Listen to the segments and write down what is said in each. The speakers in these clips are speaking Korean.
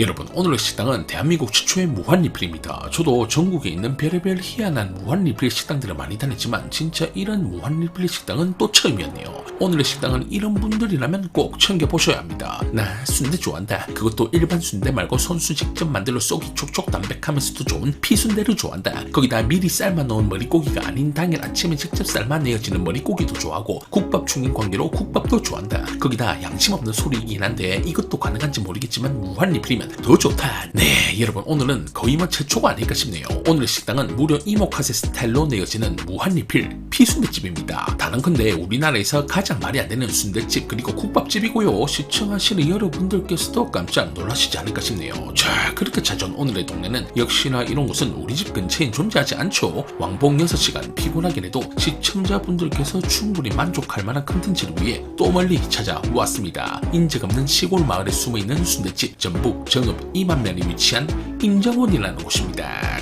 여러분 오늘의 식당은 대한민국 최초의 무한리필입니다. 저도 전국에 있는 별의별 희한한 무한리필 식당들을 많이 다녔지만 진짜 이런 무한리필 식당은 또 처음이었네요. 오늘의 식당은 이런 분들이라면 꼭 챙겨보셔야 합니다. 나 순대 좋아한다. 그것도 일반 순대 말고 손수 직접 만들어 쏙이 촉촉 담백하면서도 좋은 피순대를 좋아한다. 거기다 미리 삶아 놓은 머릿고기가 아닌 당일 아침에 직접 삶아 내어지는 머릿고기도 좋아하고 국밥 중인 관계로 국밥도 좋아한다. 거기다 양심 없는 소리이긴 한데 이것도 가능한지 모르겠지만 무한리필이면 더 좋다. 네, 여러분 오늘은 거의 뭐 최초가 아닐까 싶네요. 오늘의 식당은 무려 이모카세 스타일로 내어지는 무한리필 피순대집입니다. 단언컨대 우리나라에서 가장 말이 안 되는 순대집 그리고 국밥집이고요. 시청하시는 여러분들께서도 깜짝 놀라시지 않을까 싶네요. 자, 그렇게 찾아온 오늘의 동네는 역시나 이런 곳은 우리 집 근처엔 존재하지 않죠. 왕복 6시간 피곤하긴 해도 시청자분들께서 충분히 만족할 만한 컨텐츠를 위해 또 멀리 찾아왔습니다. 인적 없는 시골 마을에 숨어있는 순대집 전북 정읍 이만면에 위치한 임정원이라는 곳입니다.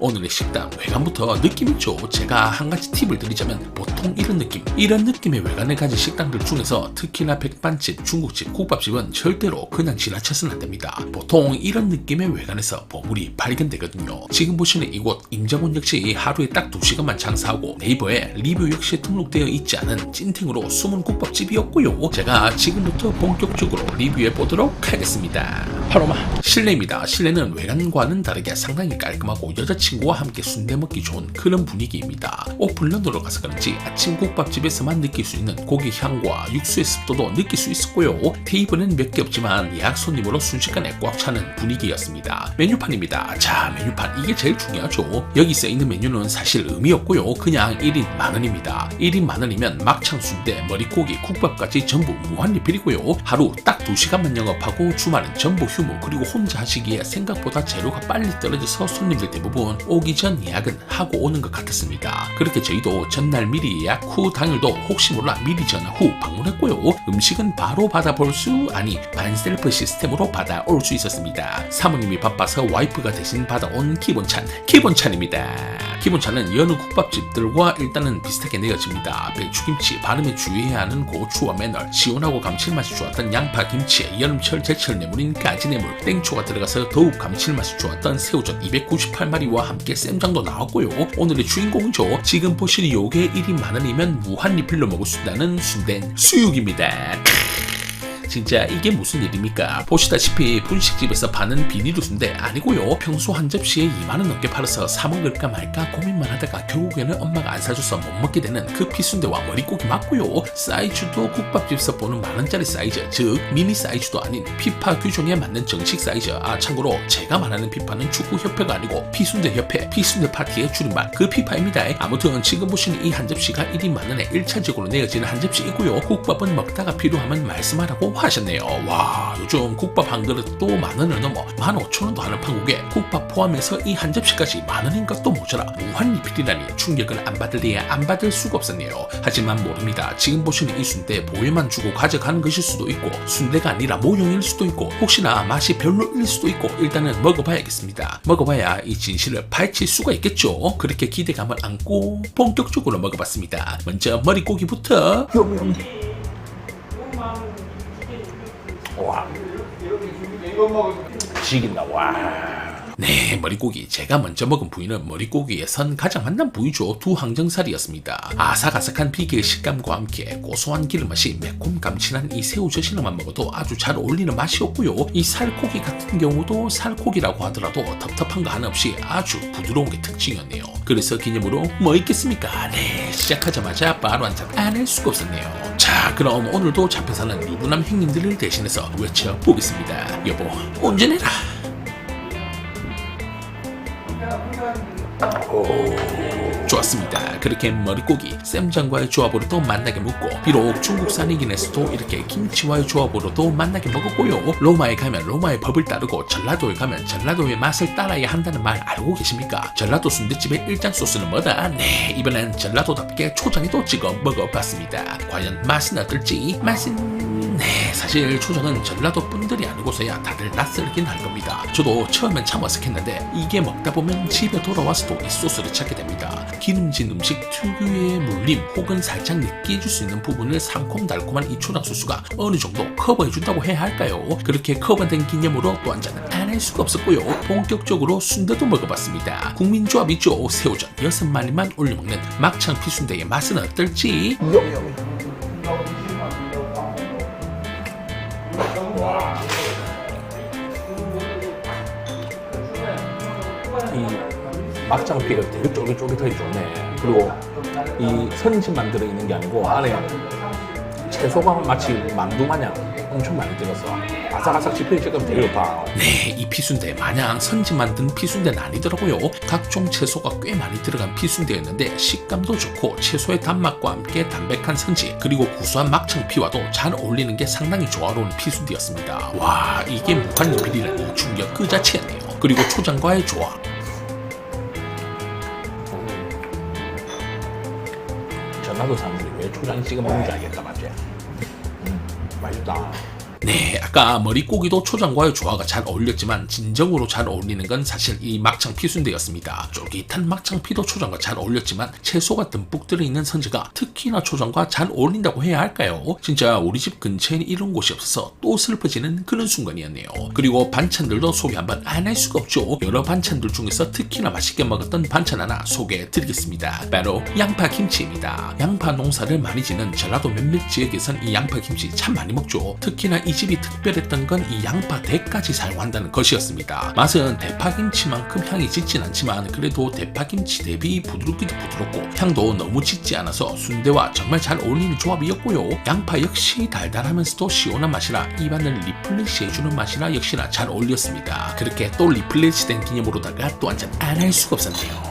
오늘의 식당 외관부터 느낌 있죠. 제가 한 가지 팁을 드리자면 보통 이런 느낌, 이런 느낌의 외관을 가진 식당들 중에서 특히나 백반집, 중국집, 국밥집은 절대로 그냥 지나쳐서는 안 됩니다. 보통 이런 느낌의 외관에서 보물이 발견되거든요. 지금 보시는 이곳 임정원 역시 하루에 딱 2시간만 장사하고 네이버에 리뷰 역시 등록되어 있지 않은 찐탱으로 숨은 국밥집이었고요. 제가 지금부터 본격적으로 리뷰해 보도록 하겠습니다. 바로마 실내입니다. 실내는 외관과는 다르게 상당히 깔끔하고 여자친구 와 함께 순대 먹기 좋은 그런 분위기입니다. 오픈런으로 가서 그런지 아침 국밥집에서만 느낄 수 있는 고기 향과 육수의 습도도 느낄 수 있었고요. 테이블은 몇 개 없지만 예약 손님으로 순식간에 꽉 차는 분위기였습니다. 메뉴판입니다. 자, 메뉴판 이게 제일 중요하죠. 여기 써 있는 메뉴는 사실 의미 없고요. 그냥 1인 만원입니다. 1인 만원이면 막창 순대, 머릿고기, 국밥까지 전부 무한 리필이고요. 하루 딱 2시간만 영업하고 주말은 전부 휴무 그리고 혼자 하시기에 생각보다 재료가 빨리 떨어져서 손님들 대부분 오기 전 예약은 하고 오는 것 같았습니다. 그렇게 저희도 전날 미리 예약 후 당일도 혹시 몰라 미리 전화 후 방문했고요. 음식은 바로 받아볼 수 아니 반셀프 시스템으로 받아올 수 있었습니다. 사모님이 바빠서 와이프가 대신 받아온 기본찬 기본찬입니다. 기본찬은 여느 국밥집들과 일단은 비슷하게 내어집니다. 배추김치, 발음에 주의해야 하는 고추와 매널, 시원하고 감칠맛이 좋았던 양파김치에 여름철 제철 내물인 가지내물, 땡초가 들어가서 더욱 감칠맛이 좋았던 새우젓 298마리와 함께 쌈장도 나왔고요. 오늘의 주인공이죠. 지금 보시는 요게 1인 만원이면 무한 리필로 먹을 수 있다는 순대 수육입니다. 진짜 이게 무슨 일입니까? 보시다시피 분식집에서 파는 비닐우 순대 아니고요. 평소 한 접시에 2만원 넘게 팔아서 사 먹을까 말까 고민만 하다가 결국에는 엄마가 안 사줘서 못 먹게 되는 그 피순대와 머릿고기 맞고요. 사이즈도 국밥집에서 보는 만원짜리 사이즈, 즉 미니 사이즈도 아닌 피파 규정에 맞는 정식 사이즈. 아 참고로 제가 말하는 피파는 축구협회가 아니고 피순대협회, 피순대 파티의 줄임말 그 피파입니다. 아무튼 지금 보시는 이 한 접시가 1인 만원에 1차적으로 내어지는 한 접시이고요. 국밥은 먹다가 필요하면 말씀하라고 하셨네요. 와 요즘 국밥 한 그릇도 만 원을 넘어 만 오천 원도 하는 판국에 국밥 포함해서 이 한 접시까지 만 원인 것도 모자라 무한 리필이라니 충격을 안 받을래야 안 받을 수가 없었네요. 하지만 모릅니다. 지금 보시는 이 순대 보에만 주고 가져가는 것일 수도 있고 순대가 아니라 모형일 수도 있고 혹시나 맛이 별로일 수도 있고 일단은 먹어봐야겠습니다. 먹어봐야 이 진실을 파헤칠 수가 있겠죠. 그렇게 기대감을 안고 본격적으로 먹어봤습니다. 먼저 머릿고기부터 와. 지긴다, 와. 네, 머릿고기. 제가 먼저 먹은 부위는 머릿고기에선 가장 맛난 부위죠. 두 항정살이었습니다. 아삭아삭한 비계의 식감과 함께 고소한 기름맛이 매콤 감칠한 이 새우젓이랑만 먹어도 아주 잘 어울리는 맛이었고요. 이 살코기 같은 경우도 살코기라고 하더라도 텁텁한 거 하나 없이 아주 부드러운 게 특징이었네요. 그래서 기념으로 뭐 있겠습니까? 네, 시작하자마자 바로 한 잔 안 할 수가 없었네요. 자, 그럼 오늘도 잡혀 사는 유부남 형님들을 대신해서 외쳐보겠습니다. 여보, 운전해라. 오. 좋았습니다. 그렇게 머릿고기, 쌈장과의 조합으로도 만나게 먹고 비록 중국산이긴 했어도 이렇게 김치와의 조합으로도 만나게 먹었고요. 로마에 가면 로마의 법을 따르고 전라도에 가면 전라도의 맛을 따라야 한다는 말 알고 계십니까? 전라도 순대집의 일장 소스는 뭐다? 네, 이번엔 전라도답게 초장에도 찍어 먹어봤습니다. 과연 맛은 어떨지? 맛은... 네, 사실 초장은 전라도 분들이 아니고서야 다들 낯설긴 할 겁니다. 저도 처음엔 참 어색했는데 이게 먹다 보면 집에 돌아와서도 이 소스를 찾게 됩니다. 기름진 음식 특유의 물림 혹은 살짝 느끼해질 수 있는 부분을 상콤달콤한 이 초장 소스가 어느 정도 커버해준다고 해야 할까요? 그렇게 커버된 기념으로 또 한 잔은 안 할 수가 없었고요. 본격적으로 순대도 먹어봤습니다. 국민조합이죠. 새우젓 6마리만 올려먹는 막창 피순대의 맛은 어떨지 이 막장피가 되게 쫄깃쫄깃하게 좋네. 그리고 이 선지만 들어있는 게 아니고 안에 채소가 마치 만두 마냥 엄청 많이 들어서 아삭아삭 식감 되게 좋다. 네, 이 피순대 마냥 선지 만든 피순대는 아니더라고요. 각종 채소가 꽤 많이 들어간 피순대였는데 식감도 좋고 채소의 단맛과 함께 담백한 선지 그리고 구수한 막창피와도 잘 어울리는 게 상당히 조화로운 피순대였습니다. 와, 이게 무한리필이라니 충격 그 자체였네요. 그리고 초장과의 조합. 전라도 사람들이 왜 초장 찍어 먹는지 알겠다 맞지? 음, 맛있다. 네, 아까 머릿고기도 초장과의 조화가 잘 어울렸지만 진정으로 잘 어울리는 건 사실 이 막창 피순대였습니다. 쫄깃한 막창 피도 초장과 잘 어울렸지만 채소가 듬뿍 들어있는 선지가 특히나 초장과 잘 어울린다고 해야 할까요? 진짜 우리 집 근처에는 이런 곳이 없어서 또 슬퍼지는 그런 순간이었네요. 그리고 반찬들도 소개 한번 안 할 수가 없죠. 여러 반찬들 중에서 특히나 맛있게 먹었던 반찬 하나 소개해드리겠습니다. 바로 양파김치입니다. 양파 농사를 많이 짓는 전라도 몇몇 지역에선 이 양파김치 참 많이 먹죠. 특히나 이 집이 특별했던 건 이 양파 대까지 사용한다는 것이었습니다. 맛은 대파김치만큼 향이 짙진 않지만 그래도 대파김치 대비 부드럽기도 부드럽고 향도 너무 짙지 않아서 순대와 정말 잘 어울리는 조합이었고요. 양파 역시 달달하면서도 시원한 맛이라 입안을 리플레시 해주는 맛이라 역시나 잘 어울렸습니다. 그렇게 또 리플레시 된 기념으로다가 또 한 잔 안 할 수가 없었네요.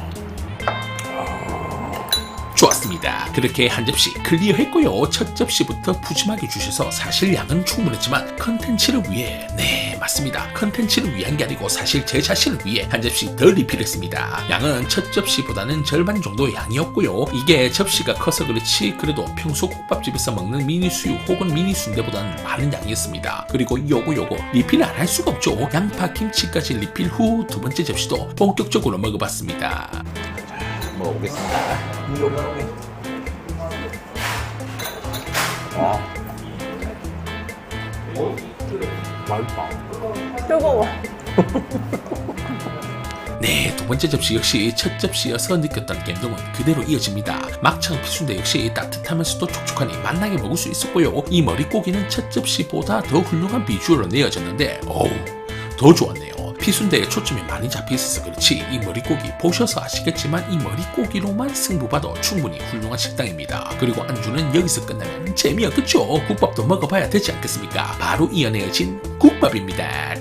좋았습니다. 그렇게 한 접시 클리어했고요. 첫 접시부터 푸짐하게 주셔서 사실 양은 충분했지만 컨텐츠를 위해 네 맞습니다. 컨텐츠를 위한 게 아니고 사실 제 자신을 위해 한 접시 더 리필했습니다. 양은 첫 접시보다는 절반 정도의 양이었고요. 이게 접시가 커서 그렇지 그래도 평소 국밥집에서 먹는 미니 수육 혹은 미니 순대보다는 많은 양이었습니다. 그리고 요거 요거 리필 안 할 수가 없죠. 양파 김치까지 리필 후 두 번째 접시도 본격적으로 먹어봤습니다. 먹어보겠습니다. 와. 맛있다. 뜨거워. 네, 두 번째 접시 역시 첫 접시여서 느꼈던 감동은 그대로 이어집니다. 막창 피순대 역시 따뜻하면서도 촉촉하니 맛나게 먹을 수 있었고요. 이 머릿고기는 첫 접시보다 더 훌륭한 비주얼로 내어졌는데, 어우, 더 좋았네요. 피순대에 초점이 많이 잡혀 있어서 그렇지 이 머릿고기 보셔서 아시겠지만 이 머릿고기로만 승부봐도 충분히 훌륭한 식당입니다. 그리고 안주는 여기서 끝나면 재미없겠죠. 국밥도 먹어봐야 되지 않겠습니까? 바로 이어내어진 국밥입니다.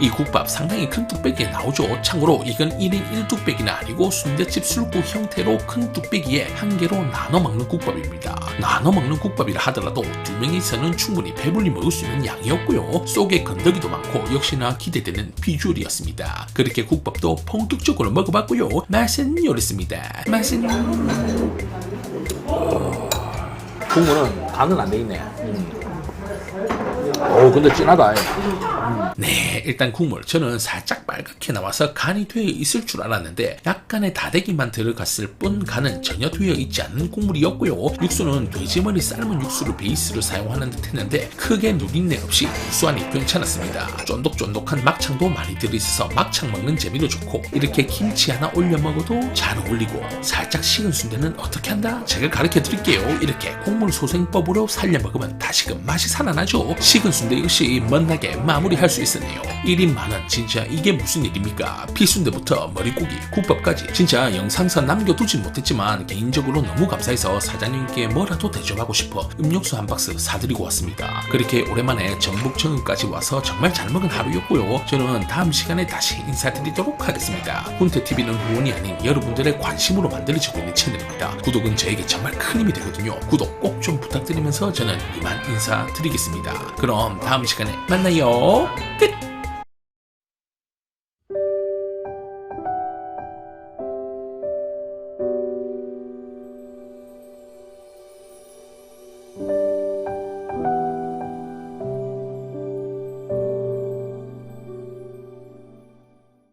이 국밥 상당히 큰 뚝배기에 나오죠. 참고로 이건 1인 1뚝배기는 아니고 순대집 술국 형태로 큰 뚝배기에 한 개로 나눠 먹는 국밥입니다. 나눠 먹는 국밥이라 하더라도 두 명이서는 충분히 배불리 먹을 수 있는 양이었고요. 속에 건더기도 많고 역시나 기대되는 비주얼이었습니다. 그렇게 국밥도 본격적으로 먹어봤고요. 맛은 요랬습니다. 맛은 국물은 간은 안돼 있네. 음. 오, 근데 진하다. 네, 일단 국물 저는 살짝 빨갛게 나와서 간이 되어 있을 줄 알았는데 약간의 다대기만 들어갔을 뿐 간은 전혀 되어 있지 않는 국물이었고요. 육수는 돼지머리 삶은 육수를 베이스로 사용하는 듯 했는데 크게 누린내 없이 구수하니 괜찮았습니다. 쫀득쫀득한 막창도 많이 들어있어서 막창 먹는 재미도 좋고 이렇게 김치 하나 올려 먹어도 잘 어울리고 살짝 식은 순대는 어떻게 한다? 제가 가르쳐 드릴게요. 이렇게 국물 소생법으로 살려 먹으면 다시금 맛이 살아나죠. 식은 순대 역시 멋나게 마무리 할 수 있었네요. 1인 만원 진짜 이게 무슨 일입니까? 피순대부터 머릿고기, 국밥까지 진짜 영상선 남겨두진 못했지만 개인적으로 너무 감사해서 사장님께 뭐라도 대접하고 싶어 음료수 한 박스 사드리고 왔습니다. 그렇게 오랜만에 전북 정읍까지 와서 정말 잘 먹은 하루였고요. 저는 다음 시간에 다시 인사드리도록 하겠습니다. 훈태TV는 후원이 아닌 여러분들의 관심으로 만들어지고 있는 채널입니다. 구독은 저에게 정말 큰 힘이 되거든요. 구독 꼭 좀 부탁드리면서 저는 이만 인사드리겠습니다. 그럼 다음 시간에 만나요. 끝!